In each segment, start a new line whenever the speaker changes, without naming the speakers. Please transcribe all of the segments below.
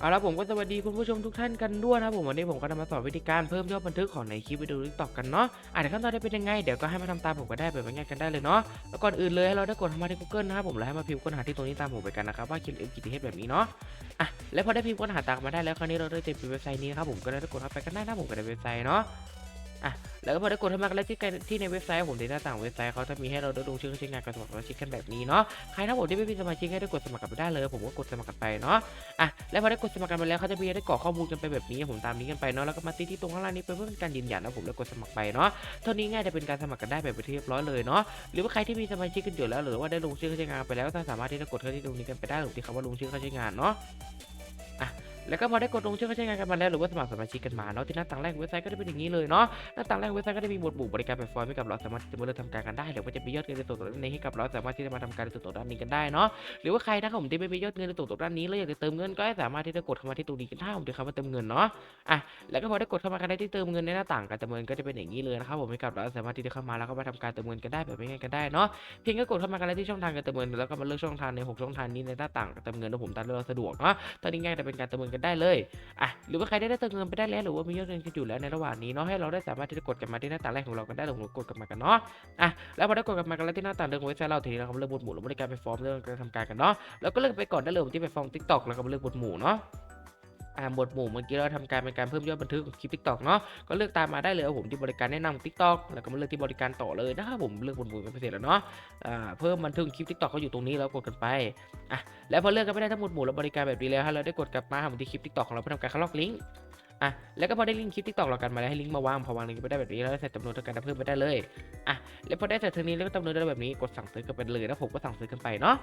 เอาละผมก็สวัสดีคุณผู้ชมทุกท่านกันด้วยนะผมวันนี้ผมก็จะมาสอนวิธีการเพิ่มยอดบันทึกของในคลิปวิดีโอทิกตอกกันเนาะอาจจะขั้นตอนได้เป็นยังไงเดี๋ยวก็ให้มาทำตามผมก็ได้แบบง่ายๆกันได้เลยเนาะแล้วก่อนอื่นเลยให้เราได้กดเข้ามาที่ Google นะครับผมแล้วให้มาพิมพ์ค้นหาที่ตรงนี้ตามผมไปกันนะครับว่าคิมเอ็มกิติเฮดแบบนี้เนาะอะแล้วพอได้พิมพ์ค้นหาตามมาได้แล้วคราวนี้เราได้เต็มเว็บไซต์นี้ครับผมก็ได้กดเข้าไปกันได้นะผมก็ได้เว็บไซต์เนาะ อะแล้วก็พอได้กดเข้ามากันแล้วที่ใกล้ที่ในเว็บไซต์ผมในหน้าต่างเว็บไซต์เขาจะมีให้เราได้ลงชื่อเข้าใช้งานกับสมัครสมาชิกกันแบบนี้เนาะใครถ้าผมที่ไม่เป็นสมาชิกให้ได้กดสมัครกันไปได้เลย ผมก็กดสมัครกันไปเนาะอะแล้วพอได้กดสมัครกันไปแล้วเขาจะมีให้ได้กรอกข้อมูลกันไปแบบนี้ผมตามนี้กันไปเนาะแล้วก็มาตีที่ตรงข้างล่างนี้ไปเพื่อเป็นการยืนยันนะผมแล้วกดสมัครไปเนาะเท่านี้ง่ายจะเป็นการสมัครกันได้แบบเป็นที่เรียบร้อยเลยเนาะหรือว่าใครที่มีสมาชิกกันอยู่แล้ว หรือว่าได้ลงชื่อเข้าใช้งานไปแล้วก็สามารถที่จะกดเข้าที่ตรงนี้กันไปได้หรือที่คำว่าลงชื่อเข้าใช้งานเนาะ แล้วก็พอได้กดลงชื่อเข้าใช้งานกันมาแล้วหรือว่าสมัครสมาชิกกันมาเนาะที่หน้าต่างแรกเว็บไซต์ก็จะเป็นอย่างนี้เลยเนาะหน้าต่างแรกเว็บไซต์ก็จะมีหมวดหมู่บริการแพลตฟอร์มให้กับเราสามารถที่จะมาเริ่มทำการกันได้หรือว่าจะมียอดเงินในส่วนตัวนี้ให้กับเราสามารถที่จะมาทำการในส่วนตัวด้านนี้กันได้เนาะหรือว่าใครนะครับผมที่ไม่มียอดเงินในตัวนตกด้านนี้แล้วอยากจะเติมเงินก็สามารถที่จะกดเข้ามาที่ตรงนี้กันได้ผมจะคำว่าเติมเงินเนาะอะแล้วก็พอได้กดเข้ามากันได้ที่เติมเงินในหน้าต่างการเติมเงินก็จะเป็นอย่างนี้เลยนะครับผมให้กับเราสามารถที่จะเข้ามาแล้วก็มาทำการเติมเงินกันได้แบบง่ายๆกันได้เนาะเพียงแค่กดเข้ามากันได้ที่ช่องทางการเติมเงินแล้วก็มาเลือกช่องทางในหกช่องทางนี้ในหน้าต่างการเติมเงินแล้วผมตามที่เราสะดวกเนาะตอนนี้ง่ายจะเป็นการเติมเงินกันได้เลยอะหรือว่าใครได้เติมเงินไปได้แล้วหรือว่ามียอดเงินกันอยู่แล้วในระหว่างนี้เนาะให้เราได้สามารถที่จะกดกลับมาที่หน้าต่างแรกของเรากันได้หรือกดกลับมากันเนาะอะแล้วพอได้กดกลับมากันแล้วที่หน้าต่างเรื่องเว็บไซต์เราทีนี้เราก็เลือกหมวดหมู่แล้วบริการไปฟอร์มเรื่องการทำการกันเนาะแล้วก็เลือกไปก่อนได้เลยที่ไปฟอร์มทิกตอกแล้วก็เลือกบทหมู่เนาะ อ่าบทหมู่เมื่อกี้เราทำการเป็นการเพิ่มยอดบันทึกของคลิปทิกตอกเนาะก็เลือกตามมาได้เลยเอาผมที่บริการแนะนำทิกตอกแล้วก็มาเลือกที่บริการต่อเลยนะครับผมเลือกบทหมู่เป็นพิเศษแล้วเนาะอ่าเพิ่มบันทึกคลิปทิกตอกเขาอยู่ตรงนี้แล้วกดกันไปอะแล้วพอเลือกกันไม่ได้ทั้งหมดหมู่แล้วบริการแบบนี้แล้วฮะเราได้กดกลับมาหาผมที่คลิปทิกตอกของเราเพื่อทำการคัดลอกลิงก์ อะแล้วก็พอได้ลิงก์คลิปทิกตอกเรากันมาแล้วให้ลิงก์มาวางพอวางลิงก์ไปได้แบบนี้แล้วใส่จำนวนทางการเพิ่มไปได้เลยอะแล้วพอได้ใส่ทางนี้แล้วก็จำนวนได้แบบนี้กดสั่งซื้อกันไปเลยแล้วผมก็สั่งซื้อกันไปเนาะ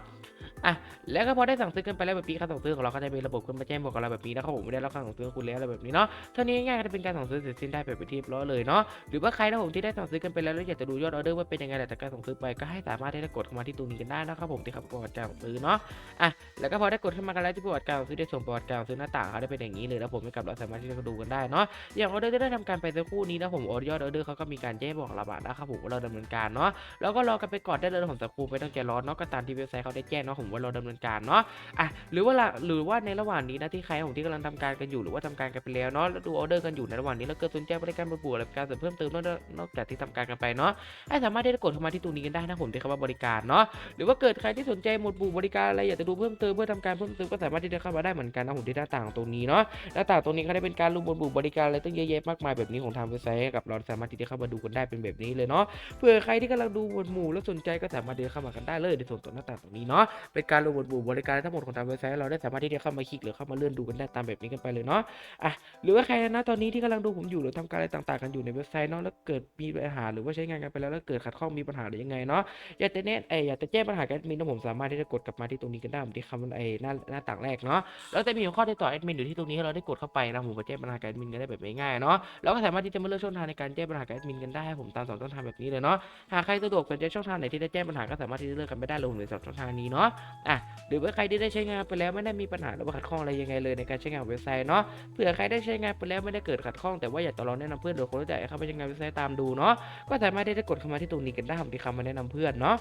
อะแล้วก็พอได้สั่งซื้อกันไปแล้วแบบนี้ค่าสั่งซื้อของเราก็จะมีระบบขึ้นมาแจ้งบอกกับเราแบบนี้นะครับผมได้รับค่าสั่งซื้อคุณแล้วอะไรแบบนี้เนาะเท่านี้ง่ายๆก็จะเป็นการสั่งซื้อเสร็จสิ้นได้แบบเป็นที่เรียบร้อยเลยเนาะหรือว่าใครนะผมที่ได้สั่งซื้อกันไปแล้วแล้วอยากจะดูยอดออเดอร์ว่าเป็นยังไงหลังจาการสั่งซื้อไปก็ให้สามารถที่จะกดเข้ามาที่ตรงนี้กันได้นะครับผมที่เขาประวัติการสั่งซื้อเนาะอะแล้วก็พอได้กดเข้ามากันแล้วที่ประวัติการสั่งซื้อได้ส่งประวัติการสั่งซื้อหน้าต่างเขาได้เป็นอย่างนี้เลยแล้วผมกับเราสามารถที่จะดูกันได้เนาะอย่างออเดอร์ที่ได้ทำการไปสักครู่นี้นะผมออเดอร์ยอดออเดอร์เขาก็มีการแจ้งบอกราบ้างนะครับผมว่าเราดำเนินการเนาะแล้วก็รอกันไปก่อนได้เลยผมสักครู่ไม่ต้องใจร้อนเนาะก็ตามที่เว็บไซต์เขาได้แจ้งเนาะผมว่าเราดำเนินการเนาะอะหรือว่าหรือว่าในระหว่างนี้นะที่ใครของที่กำลังทำการกันอยู่หรือว่าทำการกันไปแล้วเนาะแล้วดูออเดอร์กันอยู่ในระหว่างนี้แล้วเกิดสนใจบริการบริการอะไรการเสริมเพิ่มเติมนอกนอกจากที่ทำการกันไปเนาะให้สามารถที่จะกดเข้ามาที่ตรงนี้กันได้นะผมที่คำว่าบริการเนาะหรือว่าเกิดใครที่สนใจหมดหมู่บริการอะไรอยากจะดูเพิ่มเติมเพื่อทำการเพิ่มเติมก็สามารถที่จะเข้ามาได้เหมือนกันนะผมที่หน้าต่างตรงนี้เนาะหน้าต่างตรงนี้เขาได้เป็นการรวมหมวดหมู่บริการอะไรตั้งเยอะแยะมากมายแบบนี้ของทางเว็บไซต์กับเราสามารถที่จะเข้ามาดูกันได้เป็นแบบนี้เลยเนาะเผื่อใครที่กำลังดูหมวดหมู่แล้วสนใจก็สามารถที่จะเข้ามากันได้เลยในส่วนตัวหน้าต่างตรงนี้เนาะเป็นการรวมหมวดหมู่บริการทั้งหมดของทางเว็บไซต์เราได้สามารถที่จะเข้ามาคลิกหรือเข้ามาเลื่อนดูกันได้ตามแบบนี้กันไปเลยเนาะอะหรือว่าใครนะตอนนี้ที่กำลังดูผมอยู่หรือทำการอะไรต่างๆ กันอยู่ในเว็บไซต์เนาะแล้วเกิดมีปัญหาหรือว่าใช้งานกันไปแล้วแล้วเกิดขัดข้องมีปัญหาหรือยังไงเนาะอยากจะแนะเอยอยากจะแจ้งปัญหากับแอดมินนะผมสามารถที่จะกดกลับมาที่ตรงนี้กันได้ผมที่คำไอ้หน้าหน้าต่างแรกเนาะแล้วจะมีข้อที่ต่อแอดมินอยู่ที่ตรงนี้ให้เราได้กดเข้าไปนะผมก็แจ้งปัญหากับแอดมินกันได้แบบง่ายๆเนาะแล้วก็สามารถที่จะมาเลือกช่องทางในการแจ้งปัญหากับแอดมินกันได้ผมตามสองช่องทางแบบนี้เลยเนาะหากใครสะดวกสนใจช่องทางไหนที่จะแจ้งปัญหาก็สามารถที่จะเลือกกันไปได้เลยผมในสองช่องทางนี้เนาะอะหรือว่าใครที่ได้ใช้งานไปแล้วไม่ได้มีปัญหาหรือว่าขัดข้องอะไรยังไงเลยในการใช้งานเว็บไซต์เนาะเผื่อใครได้ใช้งานไปแล้วไม่ได้เกิดขัดข้องแต่ว่าอยากจะลองแนะนำเพื่อนหรือคนรู้จักเข้าไปใช้งานเว็บไซต์ตามดูเนาะก็สามารถที่จะกดเข้ามาที่ตรงนี้กันได้ผมที่คำมาแนะนำเพื่อนเนาะ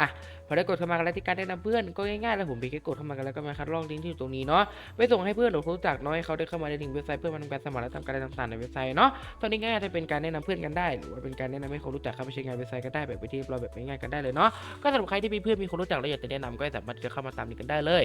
อะพอได้กดเข้ามากันแล้วที่การแนะนำเพื่อนก็ง่ายๆแล้วผมเพียงแค่กดเข้ามากันแล้วก็มาคัดลอกลิงก์ที่อยู่ตรงนี้เนาะไปส่งให้เพื่อนหรือคนรู้จักน้อยเขาได้เข้ามาในลิงก์เว็บไซต์เพื่อมาทำการสมัครและทำการอะไรต่างๆในเว็บไซต์เนาะตอนนี้ง่ายๆจะเป็นการแนะนำเพื่อนกันได้ หรือว่าเป็นการแนะนำให้คนรู้จักเข้าไปใช้งานเว็บไซต์ก็ได้แบบวิธีเราแบบง่ายๆกันได้เลยเนาะก็สำหรับใครที่มีเพื่อนมีคนรู้จักแล้วอยากจะแนะนำก็สามารถจะเข้ามาตามนี้กันได้เลย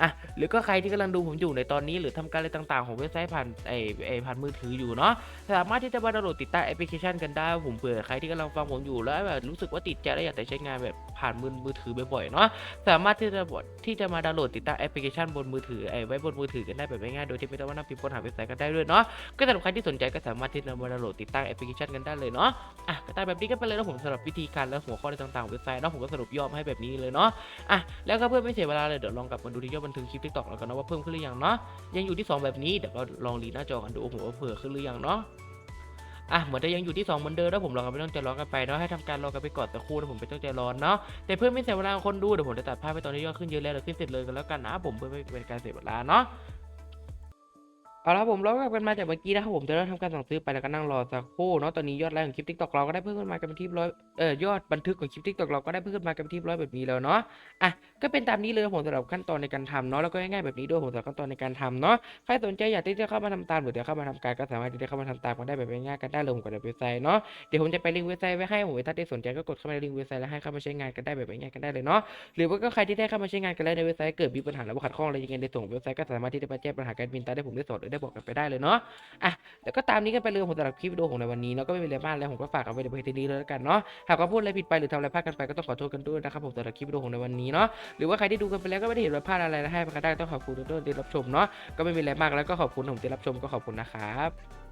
อะหรือก็ใครที่กำลังดูผมอยู่ในตอนนี้หรือทำการอะไรต่างๆ ของเว็บไซต์ผ่านไอไอผ่านมือถืออยู่เนาะสามารถที่จะมาดาวน์โหลดติดตั้งแอปพลิเคชันกันได้ผมเผื่อใครที่กำลังฟังผมอยู่แล้วแบบรู้สึกว่าติดใจและอยากจะใช้งานแบบผ่านมือมือถือบ่อยๆเนาะสามารถที่จะบดที่จะมาดาวน์โหลดติดตั้งแอปพลิเคชันบนมือถือไอไว้บนมือถือกันได้แบบง่ายๆโดยที่ไม่ต้องมานั่งพิมพ์ค้นหาเว็บไซต์กันได้ด้วยเนาะก็สำหรับใครที่สนใจก็สามารถที่จะมาดาวน์โหลดติดตั้งแอปพลิเคชันกันได้เลยเนาะอะก็ตามแบบนี้กันไปเลยนะผมสำหรับวิธีการและหัวข้ออะไรต่างๆของเว็บไซต์เนาะผมก็สรุปย่อมาให้แบบนี้เลยเนาะอะแล้วก็เพื่อไม่เสียเวลาเลยเดี๋ยวลองกลับมาดูที่ยอดบันทึกคลิปทิกตอกแล้วกันนะว่าเพิ่มขึ้นหรือยังเนาะยังอยู่ที่ 2 แบบนี้เดี๋ยวก็ลองรีหน้าจอกันดูผมว่าเผื่อขึ้นหรือยังเนาะ อะเหมือนจะยังอยู่ที่ 2 เหมือนเดิมแล้วผมรอกันไม่ต้องใจร้อนกันไปเนาะให้ทำการรอกันไปก่อนสักครู่นะผมไม่ต้องใจร้อนเนาะแต่เพื่อไม่เสียเวลาคนดูเดี๋ยวผมจะตัดภาพไปตอนนี้ยอดขึ้นเยอะแล้วเดี๋ยวขึ้นเสร็จเลยกันแล้วกันนะผมเพื่อไม่เป็นการเสียเวลาเนาะ เอาละผมเรากลับกันมาจากเมื่อกี้นะครับผมจะเริ่มทำการสั่งซื้อไปแล้วก็นั่งรอสักครู่เนาะตอนนี้ยอดไลค์ของคลิปทิกตอกเราก็ได้เพิ่มขึ้นมากันเป็นที่ร้อยเอ่อยอดบันทึกของคลิปทิกตอกเราก็ได้เพิ่มขึ้นมากันเป็นที่ร้อยแบบนี้แล้วเนาะอะก็เป็นตามนี้เลยผมสำหรับขั้นตอนในการทำเนาะแล้วก็ง่ายๆแบบนี้ด้วยผมสำหรับขั้นตอนในการทำเนาะใครสนใจอยากที่จะเข้ามาทำตามหรือจะเข้ามาทำการก็สามารถที่จะเข้ามาทำตามกันได้แบบง่ายๆกันได้เลยผมกดเว็บไซต์เนาะเดี๋ยวผมจะไปลิงก์เว็บไซต์ไว้ให้ผมถ้าได้สนใจก็กดเข้ามาในลิงก์เว็บไซต์แล้วให้เข้ามาใช้งานกันได้แบบง่ายๆกันได้เลยเนาะหรือว่าก็ใครที่ได้เข้ามาใช้งานกันแล้วในเว็บไซต์เกิดมีปัญหาแล้วว่าขัดข้องอะไรยังไงในส่งเว็บไซต์ก็สามารถที่จะมาแจ้งปัญหาการบินตาได้ผมได้สอนหรือได้บอกกันไปได้เลยเนาะอะแล้วก็ตามนี้กันไปเลยผมสำหรับคลิปวิดีโอของในวันนี้เนาะก็ไม่มีอะไรมากแล้วผมก็ฝากเอาไว้ในเพียงเท่านี้เลยแล้วกันเนาะหากว่าพูดอะไรผิดไปหรือทำอะไรพลาดกันไปก็ต้องขอโทษกันด้วยนะครับผมสำหรับคลิปวิดีโอของในวันนี้เนาะหรือว่าใครที่ดูกันไปแล้วก็ไม่ได้เห็นว่าพลาดอะไรนะให้กันได้ต้องขอบคุณทุกท่านที่รับชมเนาะก็ไม่มีอะไรมากแล้วก็ขอบคุณผมที่รับชมก็ขอบคุณนะครับ